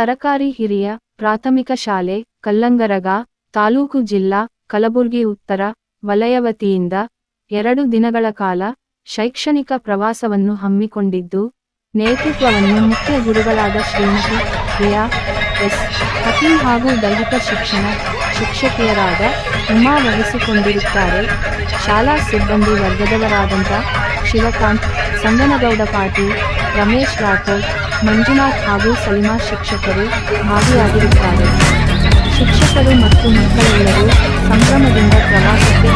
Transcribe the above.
ಸರಕಾರಿ ಹಿರಿಯ ಪ್ರಾಥಮಿಕ ಶಾಲೆ, ಕಲ್ಲಂಗರಗ, ತಾಲೂಕು ಜಿಲ್ಲಾ, ಕಲಬುರ್ಗಿ ಉತ್ತರ ವಲಯ ವತಿಯಿಂದ ಎರಡು ದಿನಗಳ ಕಾಲ ಶೈಕ್ಷಣಿಕ ಪ್ರವಾಸವನ್ನು ಹಮ್ಮಿಕೊಂಡಿದ್ದು, ನೇತೃತ್ವವನ್ನು ಮುಖ್ಯ ಗುರುಗಳಾದ ಶ್ರೀಮತಿ ಪ್ರಿಯಾ ಎಸ್. ಹಕೀಂ ಹಾಗೂ ದೈಹಿಕ ಶಿಕ್ಷಣ ಶಿಕ್ಷಕಿಯರಾದ ಉಮಾ ವಹಿಸಿಕೊಂಡಿರುತ್ತಾರೆ. ಶಾಲಾ ಸಿಬ್ಬಂದಿ ವರ್ಗದವರಾದಂಥ ಶಿವಕಾಂತ್, ಸಂಗನಗೌಡ ಪಾಟೀಲ್, ರಮೇಶ್ ರಾಠೋಡ್ ಮಂಜುನಾಥ್ ಹಾಗೂ ಸಲಿಮಾ ಶಿಕ್ಷಕರು ಭಾಗಿಯಾಗಿರುತ್ತಾರೆ. ಶಿಕ್ಷಕರು ಮತ್ತು ಮಕ್ಕಳೆಲ್ಲರೂ ಸಂಭ್ರಮದಿಂದ ಪ್ರವಾಸಕ್ಕೆ